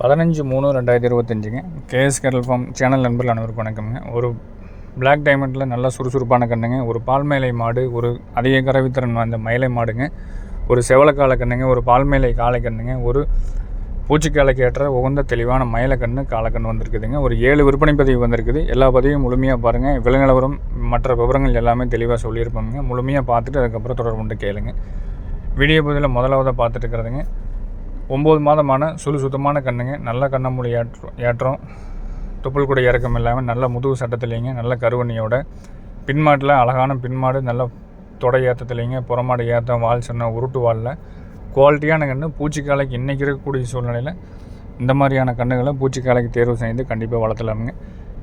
பதினஞ்சு மூணு ரெண்டாயிரத்தி இருபத்தஞ்சுங்க. கேஎஸ் கேரல் ஃபார்ம் சேனல் நண்பர்கள் அனைவருக்கும் வணக்கம்ங்க. ஒரு பிளாக் டைமண்டில் நல்லா சுறுசுறுப்பான கண்ணுங்க. ஒரு பால் மேலை மாடு ஒரு அதிக கரவித்திறன் வாய்ந்த மயிலை மாடுங்க. ஒரு செவலக்கால கண்ணுங்க ஒரு பால் மேலை கண்ணுங்க. ஒரு பூச்சிக்காலைக்கு ஏற்ற உகந்த தெளிவான மயிலக்கண்ணு காலக்கண் வந்திருக்குதுங்க. ஒரு ஏழு விற்பனை பதிவு வந்திருக்குது. எல்லா பதிவையும் முழுமையாக பாருங்கள் விலை நிலவரம் மற்ற விவரங்கள் எல்லாமே தெளிவாக சொல்லியிருப்பாங்க முழுமையாக பார்த்துட்டு அதுக்கப்புறம் தொடர்பு கொண்டு கேளுங்க. வீடியோ பதிவில் முதலாவதாக பார்த்துட்டு இருக்கிறதுங்க. ஒம்பது மாதமான சுழு சுத்தமான கண்ணுங்க. நல்ல கண்ணமொழி ஏற்றம் ஏற்றம். துப்புள் கூட இறக்கம் இல்லாமல் நல்ல முதுகு சட்டத்துலேங்க நல்ல கருவணியோட. பின்மாட்டில் அழகான பின்மாடு நல்ல தொடை ஏற்றத்துலேங்க புறமாடு ஏற்றம் வால் சொன்ன உருட்டு வாலில். குவாலிட்டியான கன்று பூச்சிக்காலைக்கு இன்றைக்கி இருக்கக்கூடிய சூழ்நிலையில் இந்த மாதிரியான கண்ணுகளை பூச்சிக்காலைக்கு தேர்வு செய்து கண்டிப்பாக வளர்த்தலாமுங்க.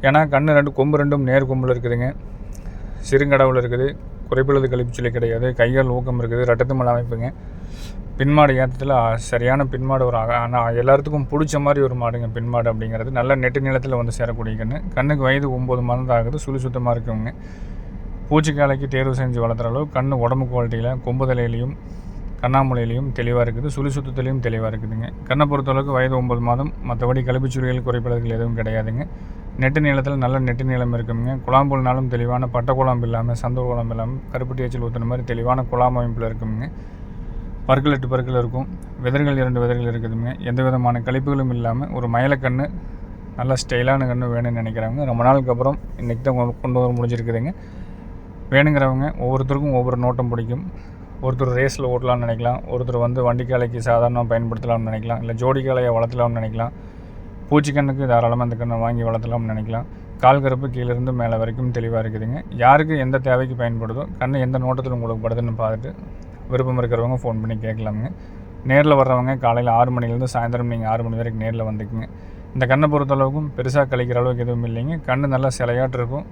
ஏன்னா கன்று ரெண்டு கொம்பு ரெண்டும் நேர் கொம்பில் இருக்குதுங்க. சிறுங்கடவுள் இருக்குது குறைப்பிழுது கழிப்புச்சொல்லி கிடையாது கைகள் ஊக்கம் இருக்குது ரெட்டத்துமல் அமைப்புங்க. பின்மாடு ஏற்றத்தில் சரியான பின்மாடு ஒரு ஆனால் எல்லாத்துக்கும் பிடிச்ச மாதிரி ஒரு மாடுங்க பின்மாடு அப்படிங்கிறது. நல்ல நெட்டு நிலத்தில் வந்து சேரக்கூடிய கன்று கண்ணுக்கு வயது ஒம்பது மாதம் ஆகுது சுழி சுத்தமாக இருக்குங்க பூச்சிக்காலைக்கு தேர்வு செஞ்சு வளர்த்துற அளவு கண் உடம்பு குவாலிட்டியில் கொம்புதலையிலையும் கண்ணாமூலையிலையும் தெளிவாக இருக்குது. சுழி சுத்தத்துலேயும் தெளிவாக இருக்குதுங்க. கண்ணை பொறுத்தளவுக்கு வயது ஒம்பது மாதம். மற்றபடி கழிப்புச்சுரிகள் குறைப்பதற்கு எதுவும் கிடையாதுங்க. நெட்டு நீளத்தில் நல்ல நெட்டு நீளம் இருக்குங்க. குழாம்புனாலும் தெளிவான பட்டை குழாம்பு இல்லாமல் சந்த குழாம்பு இல்லாமல் கருப்பட்டி எச்சில் ஊற்றுன மாதிரி தெளிவான குழாம் அமைப்பில் இருக்குங்க. பற்கள் எட்டு பற்கள் இருக்கும். விதர்கள் இரண்டு விதர்கள் இருக்குதுங்க. எந்த விதமான கழிப்புகளும் இல்லாமல் ஒரு மயிலக்கண்ணு நல்ல ஸ்டைலான கன்று வேணும்னு நினைக்கிறாங்க ரொம்ப நாளுக்கு அப்புறம் இன்றைக்கி தான் கொண்டு- கொண்டு வர முடிஞ்சிருக்குதுங்க. வேணுங்கிறவங்க ஒவ்வொருத்தருக்கும் ஒவ்வொரு நோட்டம் பிடிக்கும். ஒருத்தர் ரேஸில் ஓட்டலாம்னு நினைக்கலாம். ஒருத்தர் வந்து வண்டிக்காலைக்கு சாதாரணமாக பயன்படுத்தலாம்னு நினைக்கலாம். இல்லை ஜோடி காலையை வளர்த்தலாம்னு நினைக்கலாம். பூச்சிக்கண்ணுக்கு தாராளமாக அந்த கண்ணை வாங்கி வளர்த்தலாம்னு நினைக்கலாம். கால் கருப்பு கீழேருந்து மேலே வரைக்கும் தெளிவாக இருக்குதுங்க. யாருக்கு எந்த தேவைக்கு பயன்படுதோ கண்ணு எந்த நோட்டத்தில் உங்களுக்கு படுதுன்னு பார்த்துட்டு விருப்பம் இருக்கிறவங்க ஃபோன் பண்ணி கேட்கலாமுங்க. நேரில் வர்றவங்க காலையில் ஆறு மணிலேருந்து சாயந்தரம் நீங்கள் ஆறு மணி வரைக்கும் நேரில் வந்துக்குங்க. இந்த கண்ணை பொறுத்தளவுக்கும் பெருசாக கழிக்கிற அளவுக்கு எதுவும் இல்லைங்க. கண் நல்லா சிலையாட்டு இருக்கும்.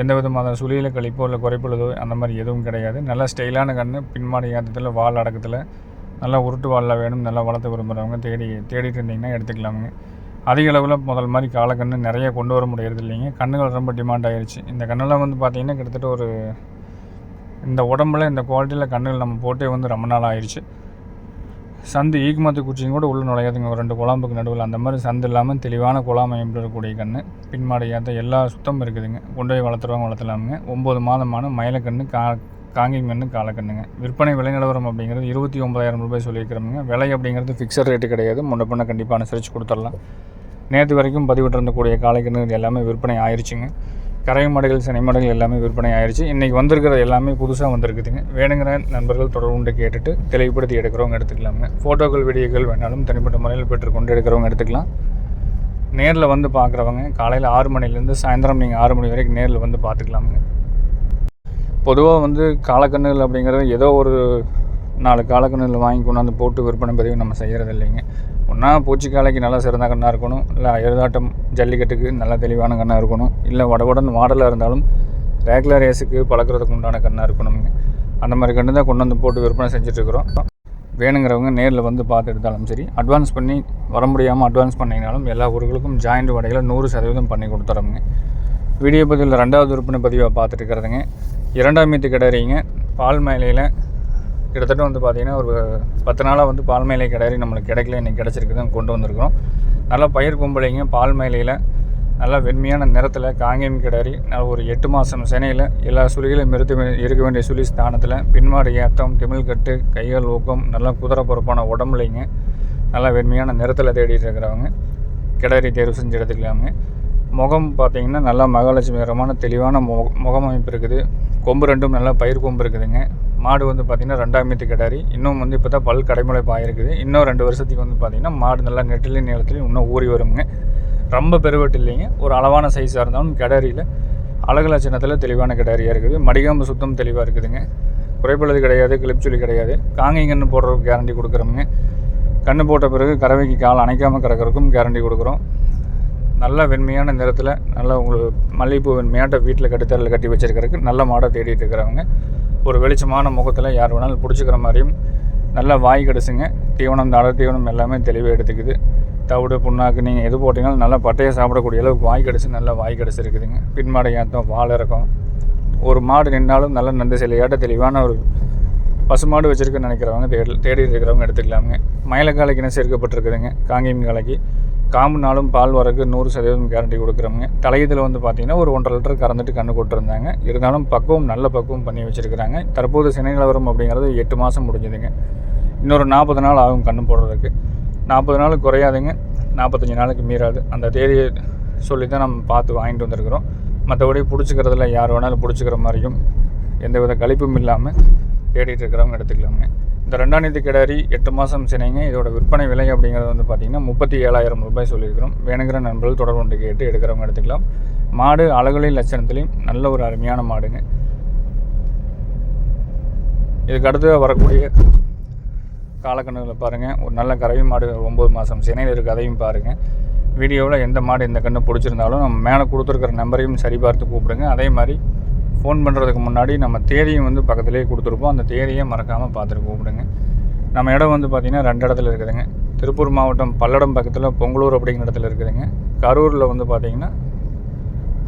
எந்த விதமான சுழியில் கழிப்போ இல்லை குறைப்புள்ளதோ அந்த மாதிரி எதுவும் கிடையாது. நல்ல ஸ்டைலான கன்று பின்மாடி ஏற்றத்தில் வால் அடக்கத்தில். நல்லா உருட்டு வாலில் வேணும் நல்லா வளர்த்து விரும்புகிறவங்க தேடி தேடிட்டு இருந்தீங்கன்னா எடுத்துக்கலாமுங்க. அதிக அளவில் முதல் மாதிரி காலக்கண்ணு நிறைய கொண்டு வர முடியறது இல்லைங்க கண்ணுகள் ரொம்ப டிமாண்ட் ஆகிருச்சு இந்த கண்ணெல்லாம் வந்து பார்த்திங்கன்னா கிட்டத்தட்ட ஒரு இந்த உடம்புல இந்த குவாலிட்டியில் கண்ணுகள் நம்ம போட்டே வந்து ரொம்ப நாள் ஆயிடுச்சு. சந்து ஈக்குமத்து குச்சியும் கூட உள்ள நுழையாதுங்க. ஒரு ரெண்டு குழம்புக்கு நடுவில். அந்த மாதிரி சந்து இல்லாமல் தெளிவான குழாம் அமைப்பில் இருக்கக்கூடிய கன்று பின்மாடி ஏற்ற எல்லா சுத்தமும் இருக்குதுங்க. கொண்டு போய் வளர்த்துறவங்க வளர்த்தலாமுங்க. ஒம்பது மாதமான மயிலக்கண்ணு கா காங்கிங் கன்று காலக்கண்ணுங்க. விற்பனை விலை நிலவரம் அப்படிங்கிறது இருபத்தி ஒன்பதாயிரம் ரூபாய் சொல்லியிருக்கிறோமுங்க. விலை அப்படிங்கிறது ஃபிக்ஸட் ரேட்டு கிடையாது. முன்ன பின்ன கண்டிப்பாக அனுசரித்து கொடுத்துடலாம். நேற்று வரைக்கும் பதிவிட்டிருந்தக்கூடிய காளைக்கண்ணுகள் எல்லாமே விற்பனை ஆயிருச்சுங்க. கரை மாடுகள் சனி மாடுகள் எல்லாமே விற்பனை ஆயிருச்சு. இன்றைக்கி வந்திருக்கிறது எல்லாமே புதுசாக வந்திருக்குதுங்க. வேணுங்கிற நண்பர்கள் தொடர்புண்டு கேட்டுட்டு தெளிவுபடுத்தி எடுக்கிறவங்க எடுத்துக்கலாமுங்க ஃபோட்டோக்கள் வீடியோக்கள் வேணாலும் தனிப்பட்ட முறையில் பெற்றுக்கொண்டு எடுக்கிறவங்க எடுத்துக்கலாம். நேரில் வந்து பார்க்குறவங்க காலையில் ஆறு மணிலேருந்து சாயந்தரம் நீங்கள் ஆறு மணி வரைக்கும் நேரில் வந்து பார்த்துக்கலாமுங்க பொதுவாக வந்து காலக்கண்ணுகள் அப்படிங்கிறது ஏதோ ஒரு நாலு காலக்கண்ணுகள் வாங்கி கொண்டாந்து போட்டு விற்பனை பதிவு நம்ம செய்கிறது இல்லைங்க. ஒன்றா பூச்சிக்காலைக்கு நல்லா சிறந்த கண்ணாக இருக்கணும். இல்லை எருதாட்டம் ஜல்லிக்கட்டுக்கு நல்ல தெளிவான கண்ணாக இருக்கணும். இல்லை வடவுடன் மாடலாக இருந்தாலும் ரேகுலர் ரேஸுக்கு பழக்கிறதுக்கு உண்டான கண்ணாக இருக்கணுங்க அந்த மாதிரி கண்டு தான் கொண்டு வந்து போட்டு விற்பனை செஞ்சுட்ருக்குறோம் வேணுங்கிறவங்க நேரில் வந்து பார்த்து எடுத்தாலும் சரி அட்வான்ஸ் பண்ணி வர முடியாமல் அட்வான்ஸ் பண்ணிங்கனாலும் எல்லா ஊர்களுக்கும் ஜாயிண்ட் வடைகளை நூறு சதவீதம் பண்ணி கொடுத்துறோங்க வீடியோ பதிவில் ரெண்டாவது விற்பனை பதிவாக பார்த்துட்டு இருக்கிறதுங்க. இரண்டாம் மீத்து கிடறீங்க. பால் மேலையில் கிட்டத்தட்ட வந்து பார்த்திங்கன்னா ஒரு பத்து நாளாக வந்து பால் மேலை கிடையாது. நம்மளுக்கு கிடைக்கல. இன்றைக்கி கிடச்சிருக்குதுன்னு கொண்டு வந்திருக்கிறோம். நல்லா பயிர் கும்பலைங்க. பால் மேலையில் நல்லா வெண்மையான நிறத்தில் காங்கேயம் கிடறி நல்ல ஒரு எட்டு மாதம் சென்னையில் எல்லா சுழிகளும் இருத்து இருக்க வேண்டிய சுழி ஸ்தானத்தில் பின்மாடு ஏத்தம் திமிழ் கட்டு கைகள் ஊக்கம் நல்லா குதிரை பொறுப்பான உடம்புலைங்க. நல்லா வெண்மையான நிறத்தில் தேடிட்டு இருக்கிறவங்க. கிடறி தேர்வு செஞ்சு எடுத்துக்கலாமுங்க முகம் பார்த்தீங்கன்னா நல்லா மகாலட்சுமிகரமான தெளிவான முக அமைப்பு இருக்குது. கொம்பு ரெண்டும் நல்லா பயிர் கொம்பு இருக்குதுங்க. மாடு வந்து பார்த்திங்கன்னா ரெண்டாம் மீத்து கிடாரி. இன்னும் வந்து இப்போ தான் பல் கடைமுளைப்பு ஆயிருக்குது. இன்னும் ரெண்டு வருஷத்துக்கு வந்து பார்த்திங்கன்னா மாடு நல்லா நெட்டிலையும் நிலத்துலையும் இன்னும் ஊறி வருங்க. ரொம்ப பெருவெட்டு இல்லைங்க. ஒரு அளவான சைஸாக இருந்தாலும் கிடாரியில். அழகு லட்சணத்தில் தெளிவான கிடாரியாக இருக்குது. மடிகாம்பு சுத்தம் தெளிவாக இருக்குதுங்க. குறைப்பழுது கிடையாது கிளிப்சுலி கிடையாது. காங்கிங்கன்னு போடுறதுக்கு கேரண்டி கொடுக்குறோமுங்க. கண்ணு போட்ட பிறகு கறவைக்கு கால் அணைக்காமல் கறக்கிறதுக்கும் கேரண்டி கொடுக்குறோம். நல்ல வெண்மையான நிறத்தில் நல்ல உங்களுக்கு மல்லிகைப்பூ வெண்மையாட்ட வீட்டில் கட்டுத்தரில் கட்டி வச்சுருக்கிறதுக்கு நல்ல மாடை தேடிட்டு இருக்கிறவங்க. ஒரு வெளிச்சமான முகத்தில் யார் வேணாலும் பிடிச்சிக்கிற மாதிரியும் நல்லா வாய் கிடச்சிங்க தீவனம் தட தீவனம் எல்லாமே தெளிவாக எடுத்துக்குது. தவிடு புண்ணாக்கு நீங்கள் எது போட்டிங்கனாலும் நல்லா பட்டையை சாப்பிடக்கூடிய அளவுக்கு வாய் கிடச்சி நல்லா வாய் கிடச்சிருக்குதுங்க பின்மாடை ஏற்றம் வாழை இறக்கம். ஒரு மாடு நின்னாலும் நல்ல நண்டு சிலையாட்ட தெளிவான ஒரு பசுமாடு வச்சுருக்குன்னு நினைக்கிறவங்க தேடி தேடி இருக்கிறவங்க எடுத்துக்கலாமுங்க. மயிலக்காலைக்கு என்ன சேர்க்கப்பட்டிருக்குதுங்க. காங்கேயம் காலைக்கு. காம்பு நாளும் பால் வரக்கு நூறு சதவீதம் கேரண்டி கொடுக்குறோங்க தலையத்தில் வந்து பார்த்திங்கன்னா ஒரு ஒன்றரை லிட்டர் கறந்துட்டு கண்ணு கொட்டிருந்தாங்க இருந்தாலும் பக்குவம் நல்ல பக்குவம் பண்ணி வச்சுருக்கிறாங்க. தற்போது சினை நிலவரம் அப்படிங்கிறது எட்டு மாதம் முடிஞ்சுதுங்க. இன்னொரு நாற்பது நாள் ஆகும் கண்ணு போடுறதுக்கு. நாற்பது நாள் குறையாதுங்க. நாற்பத்தஞ்சு நாளுக்கு மீறாது. அந்த தேதியை சொல்லி தான் நம்ம பார்த்து வாங்கிட்டு வந்திருக்கிறோம். மற்றபடி பிடிச்சிக்கிறதுல யார் வேணாலும் பிடிச்சிக்கிற மாதிரியும் எந்தவித கழிப்பும் இல்லாமல் தேடிட்டு இருக்கிறவங்க எடுத்துக்கலாங்க இந்த ரெண்டாம் தேதி கிடாரி எட்டு மாதம் சினைங்க. இதோட விற்பனை விலை அப்படிங்கிறது வந்து பார்த்திங்கன்னா முப்பத்தி ஏழாயிரம் ரூபாய் சொல்லியிருக்கிறோம். வேணுங்கிற நண்பர்கள் தொடர்பு கொண்டு கேட்டு எடுக்கிறவங்க எடுத்துக்கலாம். மாடு அழகுலையும் லட்சணத்துலையும் நல்ல ஒரு அருமையான மாடுங்க. இதுக்கு அடுத்து வரக்கூடிய காலக்கண்ணுகளை பாருங்கள் ஒரு நல்ல கறவை மாடு ஒம்பது மாதம் சினையில் இருக்க. அதையும் பாருங்கள் வீடியோவில் எந்த மாடு எந்த கன்று பிடிச்சிருந்தாலும் நம்ம மேலே கொடுத்துருக்கிற நம்பரையும் சரிபார்த்து கூப்பிடுங்க. அதே மாதிரி ஃபோன் பண்ணுறதுக்கு முன்னாடி நம்ம தேதியும் வந்து பக்கத்துலேயே கொடுத்துருப்போம் அந்த தேதியை மறக்காமல் பார்த்துட்டு கூப்பிடுங்க. நம்ம இடம் வந்து பார்த்திங்கன்னா ரெண்டு இடத்துல இருக்குதுங்க. திருப்பூர் மாவட்டம் பல்லடம் பக்கத்தில் பொங்கலூர் அப்படிங்கிற இடத்துல இருக்குதுங்க. கரூரில் வந்து பார்த்திங்கன்னா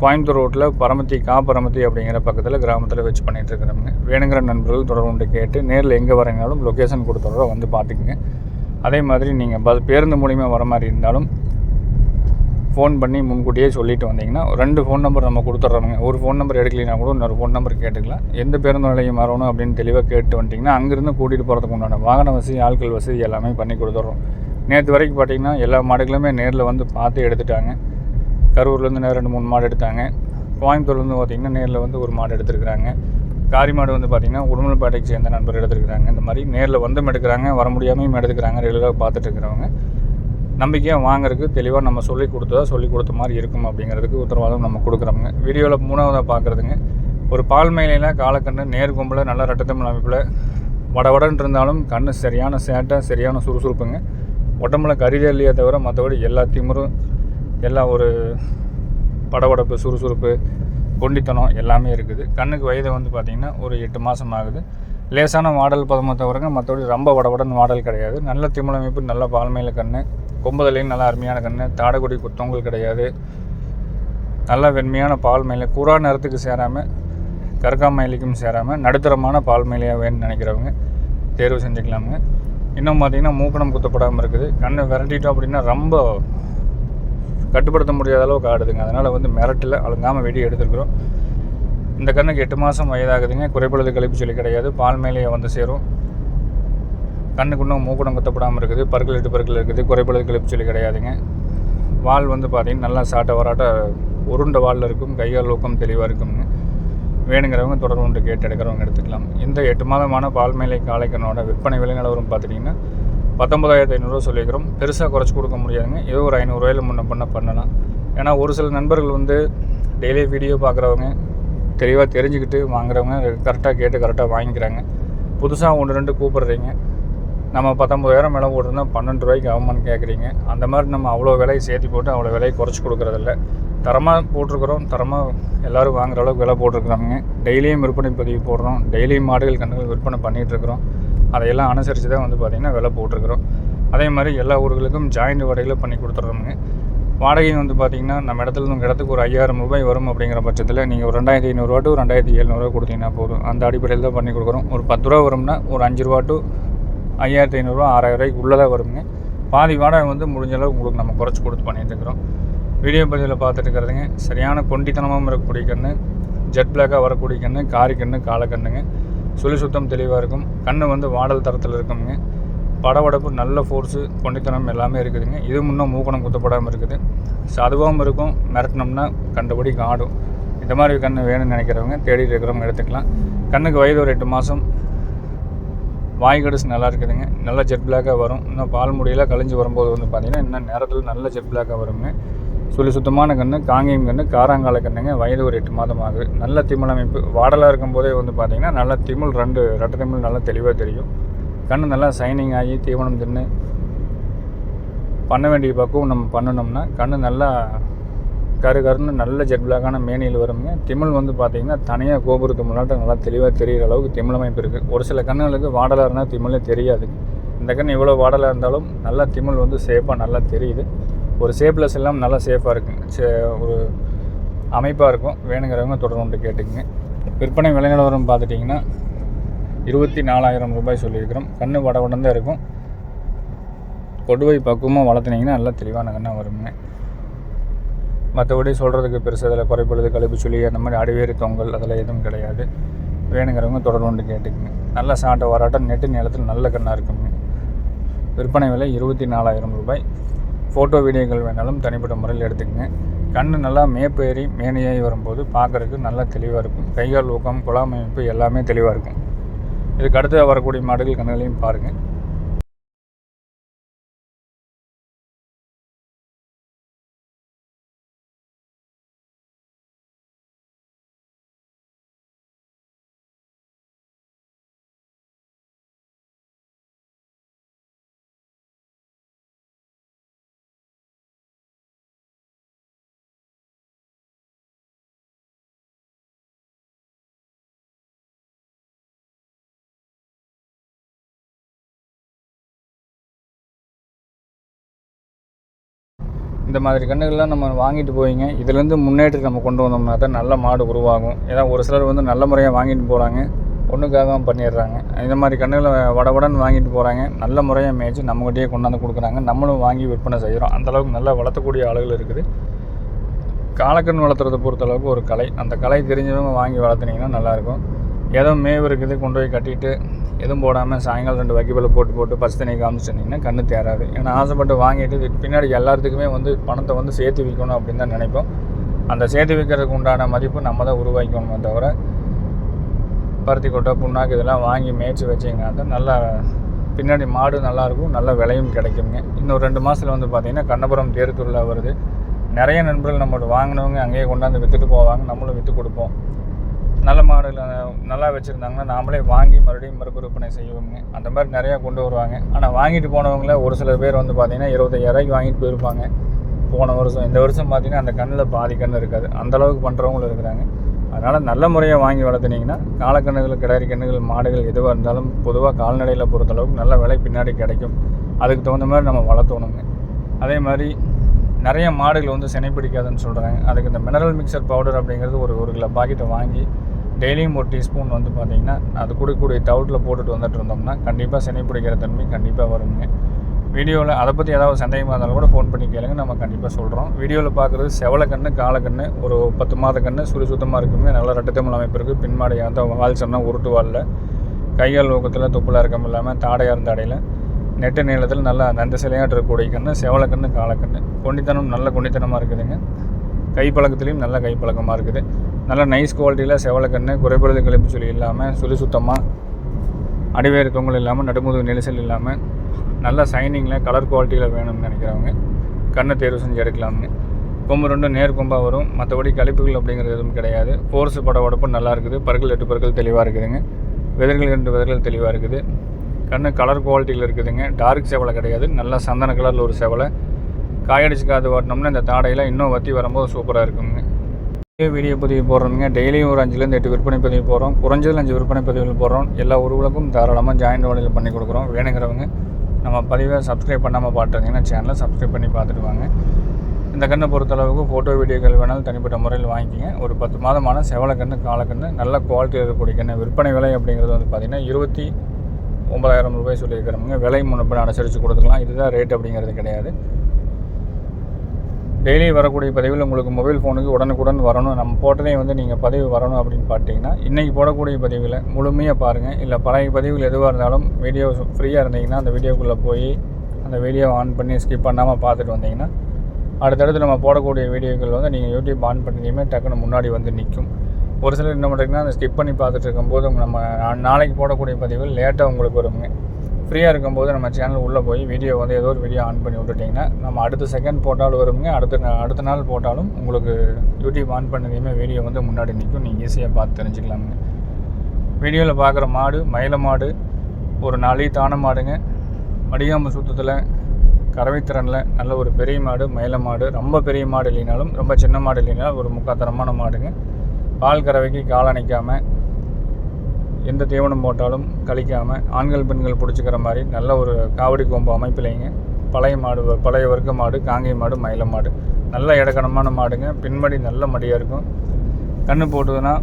கோயம்புத்தூர் ரோட்டில் பரமத்தி கா பரமத்தி அப்படிங்கிற பக்கத்தில் கிராமத்தில் வச்சு பண்ணிகிட்டு வேணுங்கிற நண்பர்கள் தொடர்பு கேட்டு நேரில் எங்கே வரீங்கனாலும் லொக்கேஷன் கொடுத்துட்றோம் வந்து பார்த்துக்குங்க. அதே மாதிரி நீங்கள் பஸ் பேருந்து மூலிமா வர மாதிரி இருந்தாலும் ஃபோன் பண்ணி முன்கூட்டியே சொல்லிட்டு வந்தீங்கன்னா ரெண்டு ஃபோன் நம்பர் நம்ம கொடுத்துட்றோங்க ஒரு ஃபோன் நம்பர் எடுக்கலைன்னா கூட இன்னொரு ஃபோன் நம்பர் கேட்டுக்கலாம். எந்த பேருந்து நிலையம் வரணும் அப்படின்னு தெளிவாக கேட்டு வந்துட்டிங்கன்னா அங்கேருந்து கூட்டிகிட்டு போகிறதுக்கு உண்டான வாகன வசதி ஆட்கள் வசதி எல்லாமே பண்ணி கொடுத்துட்றோம் நேற்று வரைக்கும் பார்த்தீங்கன்னா எல்லா மாடுகளுமே நேரில் வந்து பார்த்து எடுத்துட்டாங்க. கரூர்லேருந்து நேரம் ரெண்டு மூணு மாடு எடுத்தாங்க. கோயம்புத்தூர்லேருந்து பார்த்திங்கன்னா நேரில் வந்து ஒரு மாடு எடுத்துருக்குறாங்க. காரி மாடு வந்து பார்த்திங்கன்னா உடுமலைப்பேட்டைக்கு சேர்ந்த நண்பர் எடுத்துருக்குறாங்க. இந்த மாதிரி நேரில் வந்தும் எடுக்கிறாங்க வர முடியாமையும் எடுத்துக்கிறாங்க ரெகுலராக பார்த்துட்டு இருக்கிறவங்க. நம்பிக்கையாக வாங்குறதுக்கு தெளிவாக நம்ம சொல்லி கொடுத்ததா சொல்லி கொடுத்த மாதிரி இருக்கும் அப்படிங்கிறதுக்கு உத்தரவாதம் நம்ம கொடுக்குறோங்க வீடியோவில் மூணாவதாக பார்க்குறதுங்க ஒரு பால் மேலையில் காலக்கண்ணு நேர்கொம்பில் நல்ல ரட்டத்தமிழ் அமைப்பில் வடவடன் இருந்தாலும் கண்ணு சரியான சேட்டை சரியான சுறுசுறுப்புங்க. உடம்புல கரிதல்லையே தவிர மற்றபடி எல்லா திமிரும் எல்லா ஒரு படபடப்பு சுறுசுறுப்பு கொண்டித்தனம் எல்லாமே இருக்குது. கண்ணுக்கு வயது வந்து பார்த்திங்கன்னா ஒரு எட்டு மாதம் ஆகுது. லேசான மாடல் பதமாக தவிரங்க மற்றபடி ரொம்ப வடவடன் மாடல் கிடையாது. நல்ல திமிழமைப்பு நல்ல பால்மையில் கண்ணு கொம்புதலையும் நல்லா அருமையான கண்ணு தாடகுடி குத்தவங்கள் கிடையாது. நல்ல வெண்மையான பால் மேலே கூறா நேரத்துக்கு சேராமல் கருக்காமயிலைக்கும் சேராமல் நடுத்தரமான பால் மேலையாக வேணும்னு நினைக்கிறவங்க தேர்வு செஞ்சுக்கலாமுங்க. இன்னும் பார்த்தீங்கன்னா மூக்கணம் குத்தப்படாமல் இருக்குது. கண்ணை விரட்டிட்டோம் அப்படின்னா ரொம்ப கட்டுப்படுத்த முடியாத அளவுக்கு ஆடுதுங்க. அதனால் வந்து மிரட்டில் அழுங்காமல் வெடி எடுத்துருக்குறோம். இந்த கண்ணுக்கு எட்டு மாதம் வயதாகுதுங்க. குறைபொழுது கழிப்பு சொல்லி கிடையாது. பால் மேலேயே வந்து சேரும். கண்ணுக்கு இன்னும் மூக்குடம் குத்தப்படாமல் இருக்குது. பற்கள் எட்டு பற்கள் இருக்குது. குறைபொழுது கழிப்பு சொல்லி கிடையாதுங்க. வால் வந்து பார்த்திங்கன்னா நல்லா சாட்ட வராட்ட உருண்ட வாலில் இருக்கும். கையால் ஊக்கம் தெளிவாக இருக்குங்க. வேணுங்கிறவங்க தொடர்பு ஒன்று கேட்டு எடுக்கிறவங்க எடுத்துக்கலாம். இந்த எட்டு மாதமான பால்மேலை காளைக்கண்ணோட விற்பனை விலை நிலவரம் பார்த்துட்டிங்கன்னா பத்தொம்பதாயிரத்து ஐநூறுரூவா சொல்லிக்கிறோம் பெருசாக குறைச்சி கொடுக்க முடியாதுங்க. ஏதோ ஒரு ஐநூறுரூவாயில் முன்ன பண்ண பண்ணலாம். ஏன்னா ஒரு சில நண்பர்கள் வந்து டெய்லி வீடியோ பார்க்குறவங்க தெளிவாக தெரிஞ்சுக்கிட்டு வாங்குறவங்க கரெக்டாக கேட்டு கரெக்டாக வாங்கிக்கிறாங்க. புதுசாக ஒன்று ரெண்டு கூப்பிட்றீங்க. நம்ம பத்தொம்பதாயிரம் மேலே போட்டிருந்தா பன்னெண்டு ரூபாய்க்கு ஆகுமான்னு கேட்குறீங்க அந்த மாதிரி நம்ம அவ்வளோ விலையை சேர்த்து போட்டு அவ்வளோ விலையை குறைச்சி கொடுக்குறதில்ல. தரமாக போட்டிருக்கிறோம் தரமாக எல்லோரும் வாங்குற அளவுக்கு விலை போட்டிருக்கிறாங்க. டெய்லியும் விற்பனை பதிவு போடுறோம். டெய்லியும் மாடுகள் கன்றுகள் விற்பனை பண்ணிகிட்ருக்குறோம் அதையெல்லாம் அனுசரித்து தான் வந்து பார்த்திங்கன்னா விலை போட்டிருக்கிறோம். அதே மாதிரி எல்லா ஊர்களுக்கும் ஜாயிண்ட் வாடகையில் பண்ணி கொடுத்துட்றோமுங்க. வாடகை வந்து பார்த்திங்கன்னா நம்ம இடத்துல இருந்து இடத்துக்கு ஒரு ஐயாயிரம் ரூபாய் வரும் அப்படிங்கிற பட்சத்தில் நீங்கள் ஒரு ரெண்டாயிரத்தி ஐநூறுரூவா டு ரெண்டாயிரத்தி எழுநூறுவா கொடுத்தீங்கன்னா போதும். அந்த அடிப்படையில் தான் பண்ணி கொடுக்குறோம். ஒரு பத்து ரூபா வரும்னா ஒரு அஞ்சு ரூபா டு ஐயாயிரத்தி ஐநூறுரூவா ஆறாயிரம் ரூபாய்க்கு உள்ளதாக வருங்க. பாதி வாடகை வந்து முடிஞ்ச அளவுக்கு உங்களுக்கு நம்ம குறைச்சி கொடுத்து பண்ணிகிட்டு இருக்கிறோம். வீடியோ பதிவில் பார்த்துட்டு இருக்கிறதுங்க. சரியான கொண்டித்தனமாகவும் இருக்கக்கூடிய கன்று ஜெட் பிளாக்காக வரக்கூடிய கன்று காரி கன்று காலக்கண்ணுங்க சுழி சுத்தம் தெளிவாக இருக்கும். கண்ணு வந்து வாடல் தரத்தில் இருக்குங்க. படவடப்பு நல்ல ஃபோர்ஸு கொண்டித்தனம் எல்லாமே இருக்குதுங்க. இது முன்னும் மூக்கணம் குத்தப்படாமல் இருக்குது. சதுவாகவும் இருக்கும். மிரட்டினோம்னா கண்டபடி காடும். இந்த மாதிரி கன்று வேணும்னு நினைக்கிறவங்க தேடிட்டு இருக்கிறவங்க எடுத்துக்கலாம். கண்ணுக்கு வயது ஒரு எட்டு மாதம் வாய் கடிசு நல்லா இருக்குதுங்க. நல்ல ஜெட் பிளாக்காக வரும். இன்னும் பால் முடியெல்லாம் கழிஞ்சு வரும்போது வந்து பார்த்திங்கன்னா இன்னும் நேரத்தில் நல்ல ஜெட் பிளாக்காக வருங்க. சொல்லி சுத்தமான கன்று காங்கேயம் கன்று காராங்கால கண்ணுங்க. வயது ஒரு எட்டு மாதம் ஆகுது. நல்ல திமிழ் அமைப்பு வாடலாக இருக்கும்போதே வந்து பார்த்திங்கன்னா நல்ல திமிழ் ரெண்டு ரெட்டை திமிழ் நல்லா தெளிவாக தெரியும். கண் நல்லா சைனிங் ஆகி தீவனம் தின்னு பண்ண வேண்டிய பக்குவம் நம்ம பண்ணணும்னா கண் நல்லா கரு கருன்னு நல்ல ஜெட் பிளாக்கான மேனியில் வருங்க. திமிழ் வந்து பார்த்திங்கன்னா தனியாக கோபுரத்து முன்னாட்ட நல்லா தெளிவாக தெரிகிற அளவுக்கு திமிழ் அமைப்பு இருக்குது ஒரு சில கண்ணுகளுக்கு வாடலாக இருந்தால் திமிழே தெரியாது. இந்த கண் இவ்வளோ வாடலாக இருந்தாலும் நல்லா திமிழ் வந்து சேஃபாக நல்லா தெரியுது. ஒரு சேப்லெஸ் எல்லாம் நல்லா சேஃபாக இருக்குங்க சே ஒரு அமைப்பாக இருக்கும். வேணுங்கிறவங்க தொடர்ந்து கேட்டுக்குங்க. விற்பனை விலை நிலவரம் பார்த்துட்டிங்கன்னா இருபத்தி நாலாயிரம் ரூபாய் சொல்லியிருக்கிறோம். கண் வட தான் இருக்கும். கொடுவை பக்குவமாக வளர்த்துனீங்கன்னா நல்லா தெளிவான கண்ணாக வருங்க மற்றபடி சொல்கிறதுக்கு பெருசு அதில் குறைப்பொழுது கழிப்பு சொல்லி அந்த மாதிரி அடிவேறு தொங்கல் அதில் எதுவும் கிடையாது. வேணுங்கிறவங்க தொடர்பு கொண்டு கேட்டுக்குங்க. நல்ல சாட்டை வராட்டம் நெட்டு நிலத்தில் நல்ல கண்ணாக இருக்குங்க விற்பனை விலை இருபத்தி நாலாயிரம் ரூபாய். ஃபோட்டோ வீடியோக்கள் வேணாலும் தனிப்பட்ட முறையில் எடுத்துக்கங்க. கண் நல்லா மேப்பேறி மேனையாகி வரும்போது பார்க்குறதுக்கு நல்லா தெளிவாக இருக்கும். கைகால் ஊக்கம் குழாமைப்பு அமைப்பு எல்லாமே தெளிவாக இருக்கும். இதுக்கு அடுத்து வரக்கூடிய மாடுகள் கண்ணுகளையும் பாருங்கள். மாதிரி கன்றுகள்லாம் நம்ம வாங்கிட்டு போயிங்க இதுலேருந்து முன்னேற்றத்தை நம்ம கொண்டு வந்தோம்னா தான் நல்ல மாடு உருவாகும். ஏன்னா ஒரு சிலர் வந்து நல்ல முறையாக வாங்கிட்டு போகிறாங்க ஒன்றுக்காக பண்ணிடுறாங்க. இந்த மாதிரி கன்றுகளை வடவடன்னு வாங்கிட்டு போகிறாங்க நல்ல முறையாக மேய்ச்சி நம்மகிட்டயே கொண்டாந்து கொடுக்குறாங்க. நம்மளும் வாங்கி விற்பனை செய்கிறோம். அந்தளவுக்கு நல்லா வளர்த்தக்கூடிய ஆளுகள் இருக்குது. காலக்கண் வளர்த்துறத பொறுத்தளவுக்கு ஒரு கலை. அந்த கலை தெரிஞ்சவங்க வாங்கி வளர்த்துனீங்கன்னா நல்லாயிருக்கும் ஏதோ மேவு இருக்குது கொண்டு போய் கட்டிட்டு எதுவும் போடாமல் சாயங்காலம் ரெண்டு வக்கிபல போட்டு போட்டு பச்சை தண்ணி காமிச்சிருந்தீங்கன்னா கண்ணு தேராது ஏன்னா ஆசைப்பட்டு வாங்கிட்டு பின்னாடி எல்லாத்துக்குமே வந்து பணத்தை வந்து சேர்த்து விற்கணும் அப்படின்னு தான் நினைப்போம். அந்த சேர்த்து விற்கிறதுக்கு உண்டான மதிப்பு நம்ம தான் உருவாக்கணுமே தவிர பருத்தி கொட்டை புண்ணாக்கு இதெல்லாம் வாங்கி மேய்ச்சி வச்சிங்கன்னா தான் நல்லா பின்னாடி மாடு நல்லாயிருக்கும் நல்ல விலையும் கிடைக்குங்க. இன்னும் ரெண்டு மாதத்தில் வந்து பார்த்திங்கன்னா கண்ணபுரம் தேர் திருவிழா வருது. நிறைய நண்பர்கள் நம்மளோட வாங்கினவங்க அங்கேயே கொண்டாந்து விற்றுட்டு போவாங்க. நம்மளும் விற்று கொடுப்போம். நல்ல மாடுகள் நல்லா வச்சுருந்தாங்கன்னா நாமளே வாங்கி மறுபடியும் மறுப்பு விற்பனை செய்வோங்க அந்த மாதிரி நிறையா கொண்டு வருவாங்க. ஆனால் வாங்கிட்டு போனவங்கள ஒரு சில பேர் வந்து பார்த்திங்கன்னா இருபத்தையாயிரூவாய்க்கு வாங்கிட்டு போயிருப்பாங்க. போன வருஷம் இந்த வருஷம் பார்த்திங்கன்னா அந்த கண்ணில் பாதி கண் இருக்காது. அந்தளவுக்கு பண்ணுறவங்களும் இருக்கிறாங்க. அதனால் நல்ல முறையாக வாங்கி வளர்த்துனீங்கன்னா காலக்கண்ணுகள் கிடாரி கண்ணுகள் மாடுகள் எதுவாக இருந்தாலும் பொதுவாக கால்நடையில் பொறுத்தளவுக்கு நல்ல விலை பின்னாடி கிடைக்கும். அதுக்கு தகுந்த மாதிரி நம்ம வளர்த்தணுங்க. அதே மாதிரி நிறைய மாடுகள் வந்து சினை பிடிக்காதுன்னு சொல்கிறாங்க அதுக்கு இந்த மினரல் மிக்சர் பவுடர் அப்படிங்கிறது ஒரு ஒரு கிலோ பாக்கெட்டை வாங்கி டெய்லியும் ஒரு டீஸ்பூன் வந்து பார்த்திங்கன்னா அது கொடுக்கக்கூடிய தவிட்டில் போட்டுட்டு வந்துட்டு இருந்தோம்னா கண்டிப்பாக சினை பிடிக்கிற தன்மை கண்டிப்பாக வருங்க. வீடியோவில் அதை பற்றி ஏதாவது சந்தேகமாக இருந்தாலும் கூட ஃபோன் பண்ணி கேளுங்க. நம்ம கண்டிப்பாக சொல்கிறோம் வீடியோவில் பார்க்குறது செவலக்கண்ணு காலக்கண்ணு ஒரு பத்து மாத கண்ணு சுழி சுத்தமாக இருக்குங்க. நல்ல ரெட்டத்தமிழ் அமைப்பு இருக்குது பின்மாடி அந்த வால் சொன்னால் உருட்டு வாலில். கையால் ஊக்கத்தில் துப்பில் இருக்கம் இல்லாமல் தாடையாக இருந்த அடையில். நெட்டு நீளத்தில் நல்லா நந்த சிலையாட்டு இருக்கக்கூடிய கண்ணு செவலக்கண்ணு காலக்கண்ணு. கொண்டித்தனம் நல்ல கொண்டித்தனமாக இருக்குதுங்க. கைப்பழக்கத்துலேயும் நல்ல கைப்பழக்கமாக இருக்குது. நல்ல நைஸ் குவாலிட்டியில் செவலக்கண்ணு குறைபடுது கழிப்பு சொல்லி இல்லாமல் சுழி சுத்தமாக அடிவேறு தொங்கல் இல்லாமல் நடுமுதுகு நெரிசல் இல்லாமல் நல்ல சைனிங்கில் கலர் குவாலிட்டியில் வேணும்னு நினைக்கிறவங்க கண்ணை தேர்வு செஞ்சு எடுக்கலாமுங்க கொம்பு ரெண்டும் நேர் கொம்பாக வரும். மற்றபடி கழிப்புகள் அப்படிங்கிறது எதுவும் கிடையாது. ஃபோர்ஸு பட உடப்பும் நல்லா இருக்குது. பற்கள் எட்டு பற்கள் தெளிவாக இருக்குதுங்க. விதர்கள் ரெண்டு விதர்கள் தெளிவாக இருக்குது. கண்ணு கலர் குவாலிட்டியில் இருக்குதுங்க. டார்க் செவலை கிடையாது. நல்லா சந்தன கலரில் ஒரு செவலை காயடிச்சு காது இந்த தாடையில் இன்னும் வத்தி வரும்போது சூப்பராக இருக்குங்க. வீடியோ பதிவு போடுறோங்க டெய்லியும் ஒரு அஞ்சுலேருந்து எட்டு விற்பனை பதிவு போடுறோம். குறைஞ்சதில் அஞ்சு விற்பனை பதிவுகள் போடுறோம். எல்லா ஊர்களுக்கும் தாராளமாக ஜாயிண்ட் வழியில் பண்ணி கொடுக்குறோம். வேணுங்கிறவங்க நம்ம பதிவை சப்ஸ்கிரைப் பண்ணாமல் பார்த்துருந்தீங்கன்னா சேனலை சப்ஸ்கிரைப் பண்ணி பார்த்துட்டு வாங்க. இந்த கண்ணை பொறுத்தளவுக்கு ஃபோட்டோ வீடியோக்கள் வேணாலும் தனிப்பட்ட முறையில் வாங்கிக்கிங்க. ஒரு பத்து மாதமான செவலக்கண்ணு காலக்கண்ணு நல்ல குவாலிட்டி இருக்கக்கூடிய கண்ணு. விற்பனை விலை அப்படிங்கிறது வந்து பார்த்திங்கன்னா இருபத்தி ஒன்பதாயிரம் ரூபாய் சொல்லியிருக்கிறவங்க விலை முன்னப்பின் அனுசரித்து கொடுத்துக்கலாம். இதுதான் ரேட் அப்படிங்கிறது கிடையாது. டெய்லி வரக்கூடிய பதிவில் உங்களுக்கு மொபைல் ஃபோனுக்கு உடனுக்குடன் வரணும். நம்ம போட்டதே வந்து நீங்கள் பதிவு வரணும் அப்படின்னு பார்த்தீங்கன்னா இன்றைக்கி போடக்கூடிய பதிவில் முழுமையாக பாருங்கள் இல்லை பழைய பதிவுகள் எதுவாக இருந்தாலும் வீடியோ ஃப்ரீயாக இருந்தீங்கன்னா அந்த வீடியோக்குள்ளே போய் அந்த வீடியோவை ஆன் பண்ணி ஸ்கிப் பண்ணாமல் பார்த்துட்டு வந்தீங்கன்னா அடுத்தடுத்து நம்ம போடக்கூடிய வீடியோக்கள் வந்து நீங்கள் யூடியூப் ஆன் பண்ணியுமே டக்குன்னு முன்னாடி வந்து நிற்கும் ஒரு சிலர் என்ன பண்ணுறீங்கன்னா அந்த ஸ்கிப் பண்ணி பார்த்துட்டு இருக்கும்போது நம்ம நாளைக்கு போடக்கூடிய பதிவுகள் லேட்டாக உங்களுக்கு வருங்க. ஃப்ரீயாக இருக்கும்போது நம்ம சேனல் உள்ளே போய் வீடியோ வந்து ஏதோ ஒரு வீடியோ ஆன் பண்ணி விட்டுட்டிங்கன்னா நம்ம அடுத்த செகண்ட் போட்டாலும் வருங்க. அடுத்த அடுத்த நாள் போட்டாலும் உங்களுக்கு யூடியூப் ஆன் பண்ணதையுமே வீடியோ வந்து முன்னாடி நிற்கும். நீங்கள் ஈஸியாக பார்த்து தெரிஞ்சுக்கலாமுங்க வீடியோவில் பார்க்குற மாடு மயில மாடு ஒரு நாளை தான மாடுங்க. மடிகாம்பு சுத்தத்தில் கறவைத்திறனில் நல்ல ஒரு பெரிய மாடு மயில மாடு ரொம்ப பெரிய மாடு இல்லைனாலும் ரொம்ப சின்ன மாடு இல்லைனாலும் ஒரு முக்காத்தரமான மாடுங்க. பால் கறவைக்கு காலணைக்காமல் எந்த தீவனம் போட்டாலும் கழிக்காமல் ஆண்கள் பெண்கள் பிடிச்சிக்கிற மாதிரி நல்ல ஒரு காவடி கொம்பு அமைப்பிலைங்க. பழைய மாடு பழைய வர்க்க மாடு காங்கை மாடு மயில மாடு. நல்ல இடக்கணமான மாடுங்க. பின்மடி நல்ல மடியாக இருக்கும். கன்று போட்டதுன்னா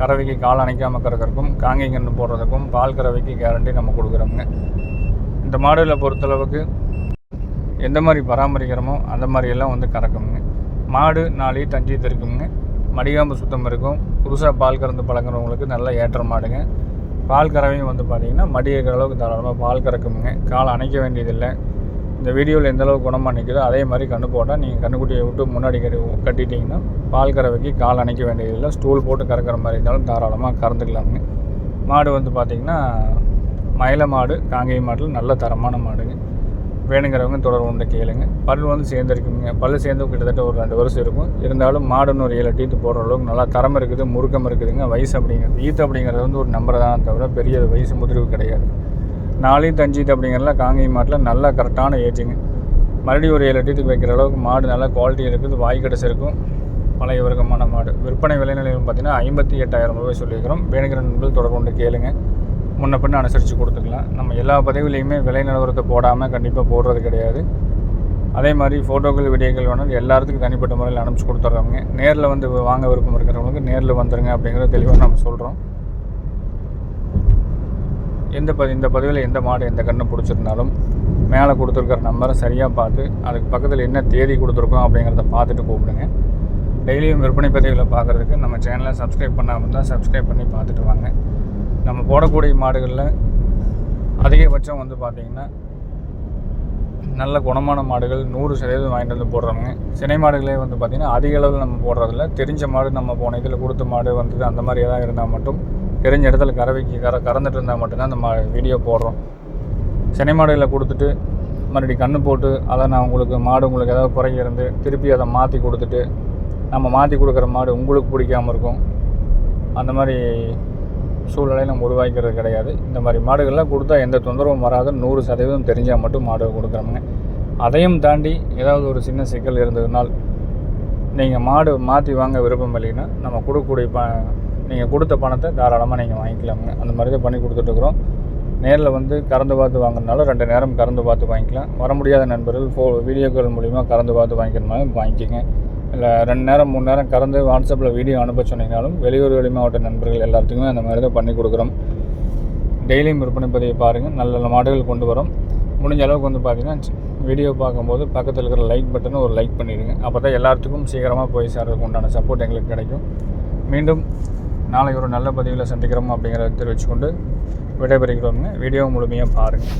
கறவைக்கு கால் அணைக்காமல் கறக்கிறதுக்கும் காங்கை கன்று போடுறதுக்கும் பால் கறவைக்கு கேரண்டி நம்ம கொடுக்குறோங்க இந்த மாடுகளை பொறுத்தளவுக்கு எந்த மாதிரி பராமரிக்கிறோமோ அந்த மாதிரியெல்லாம் வந்து கறக்குங்க மாடு நாளை தஞ்சி தெரிக்குங்க மடிகாம்பு சுத்தம் இருக்கும். புதுசாக பால் கறந்து பழங்குறவங்களுக்கு நல்ல ஏற்ற மாடுங்க. பால் கறவையும் வந்து பார்த்திங்கன்னா மடிக்கிற அளவுக்கு தாராளமாக பால் கறக்குமுங்க கால் அணைக்க வேண்டியதில்லை. இந்த வீடியோவில் எந்த அளவுக்கு குணமாக நிற்கிதோ அதே மாதிரி கண்ணு போட்டால் நீங்கள் கண்ணுக்குட்டியை விட்டு முன்னாடி கட்டி கட்டிட்டிங்கன்னா பால் கறவைக்கு கால் அணைக்க வேண்டியதில்லை. ஸ்டூல் போட்டு கறக்கிற மாதிரி இருந்தாலும் தாராளமாக கறந்துக்கலாமுங்க. மாடு வந்து பார்த்திங்கன்னா மயில மாடு காங்கேய மாட்டில் நல்ல தரமான மாடுங்க. வேணுங்கிறவங்க தொடர்பு கொண்டு கேளுங்க. பல் வந்து சேர்ந்துருக்குங்க. பல் சேர்ந்து கிட்டத்தட்ட ஒரு ரெண்டு வருஷம் இருக்கும். இருந்தாலும் மாடுன்னு ஒரு ஏழு டீத்து போடுற அளவுக்கு நல்லா தரம் இருக்குது முறுக்கம் இருக்குதுங்க. வயசு அப்படிங்கிறது ஈத்து அப்படிங்கிறது வந்து ஒரு நம்பர் தான் தவிர பெரிய வயசு முதிர்வு கிடையாது. நாளையும் தஞ்சீத்து அப்படிங்கிறதுல காங்கேய மாட்டில் நல்லா கரெக்டான ஏஜுங்க. மறுபடியும் ஒரு ஏழு டீத்துக்கு வைக்கிற அளவுக்கு மாடு நல்லா குவாலிட்டி இருக்குது வாய் கடைசி இருக்கும். பழைய வர்க்கமான மாடு. விற்பனை விலைநிலையம் பார்த்தீங்கன்னா ஐம்பத்தி எட்டாயிரம் ரூபாய் சொல்லியிருக்கிறோம். வேணுங்கிற நண்பர்கள் தொடர்பு கொண்டு கேளுங்க. முன்ன பின்ன அனுசரித்து கொடுத்துக்கலாம். நம்ம எல்லா பதிவுலையுமே விலை நிலவரத்தை போடாமல் கண்டிப்பாக போடுறது கிடையாது. அதே மாதிரி ஃபோட்டோக்கள் வீடியோக்கள் வேணும் எல்லாத்துக்கும் தனிப்பட்ட முறையில் அனுப்பிச்சு கொடுத்துட்றவங்க நேரில் வந்து வாங்க விருப்பம் இருக்கிறவங்களுக்கு நேரில் வந்துடுங்க அப்படிங்கிறத தெளிவாக நம்ம சொல்கிறோம் எந்த ப இந்த பதிவில் எந்த மாடு எந்த கண்ணு பிடிச்சிருந்தாலும் மேலே கொடுத்துருக்கிற நம்பரை சரியாக பார்த்து அதுக்கு பக்கத்தில் என்ன தேதி கொடுத்துருக்கோம் அப்படிங்கிறத பார்த்துட்டு கூப்பிடுங்க. டெய்லியும் விற்பனை பதிவுகளை பார்க்குறதுக்கு நம்ம சேனலை சப்ஸ்கிரைப் பண்ணாமல் இருந்தால் சப்ஸ்கிரைப் பண்ணி பார்த்துட்டு வாங்க. நம்ம போடக்கூடிய மாடுகளில் அதிகபட்சம் வந்து பார்த்திங்கன்னா நல்ல குணமான மாடுகள் நூறு சதவீதம் வாங்கிட்டு வந்து போடுறாங்க. சினை மாடுகளே வந்து பார்த்திங்கன்னா அதிக அளவில் நம்ம போடுறதில்ல. தெரிஞ்ச மாடு நம்ம போன இதில் கொடுத்த மாடு வந்தது அந்த மாதிரி ஏதாவது இருந்தால் மட்டும் தெரிஞ்ச இடத்துல கறவைக்கு கற கறந்துட்டு இருந்தால் மட்டும்தான் மா வீடியோ போடுறோம். சினை மாடுகளை கொடுத்துட்டு மறுபடி கன்று போட்டு அதை நான் உங்களுக்கு மாடு உங்களுக்கு ஏதாவது குறைங்க இருந்து திருப்பி அதை மாற்றி கொடுத்துட்டு நம்ம மாற்றி கொடுக்குற மாடு உங்களுக்கு பிடிக்காமல் இருக்கும். அந்த மாதிரி சூழ்நிலையை நம்ம உருவாக்கிறது கிடையாது. இந்த மாதிரி மாடுகள்லாம் கொடுத்தா எந்த தொந்தரவும் வராது. நூறு சதவீதம் தெரிஞ்சால் மட்டும் மாடு கொடுக்குறோமுங்க அதையும் தாண்டி ஏதாவது ஒரு சின்ன சிக்கல் இருந்ததுனால் நீங்கள் மாடு மாற்றி வாங்க விருப்பம் இல்லைன்னா நம்ம கொடுக்கக்கூடிய ப நீங்கள் கொடுத்த பணத்தை தாராளமாக நீங்கள் வாங்கிக்கலாமுங்க. அந்த மாதிரி தான் பண்ணி கொடுத்துட்ருக்குறோம் நேரில் வந்து கறந்து பார்த்து வாங்கினாலும் ரெண்டு நேரம் கறந்து பார்த்து வாங்கிக்கலாம். வர முடியாத நண்பர்கள் ஃபோ வீடியோக்கள் மூலிமா கறந்து பார்த்து வாங்கிக்கிற மாதிரி வாங்கிக்கோங்க. இல்லை ரெண்டு நேரம் மூணு நேரம் கறந்து வாட்ஸ்அப்பில் வீடியோ அனுப்ப சொன்னீங்கனாலும் வெளியூர் வெளி மாவட்ட நண்பர்கள் எல்லாத்துக்குமே அந்த மாதிரி தான் பண்ணி கொடுக்குறோம். டெய்லியும் விற்பனை பதிவை பாருங்கள் நல்ல நல்ல மாடுகள் கொண்டு வரோம். முடிஞ்ச அளவுக்கு வந்து பார்த்தீங்கன்னா வீடியோ பார்க்கும்போது பக்கத்தில் இருக்கிற லைக் பட்டனை ஒரு லைக் பண்ணிடுங்க. அப்போ தான் எல்லாத்துக்கும் சீக்கிரமாக போய் சேர்றதுக்கு உண்டான சப்போர்ட் எங்களுக்கு கிடைக்கும். மீண்டும் நாளை ஒரு நல்ல பதிவில் சந்திக்கிறோம் அப்படிங்கிறத தெரிவிச்சுக்கொண்டு விடைபெறுகிறோங்க வீடியோ முழுமையாக பாருங்கள்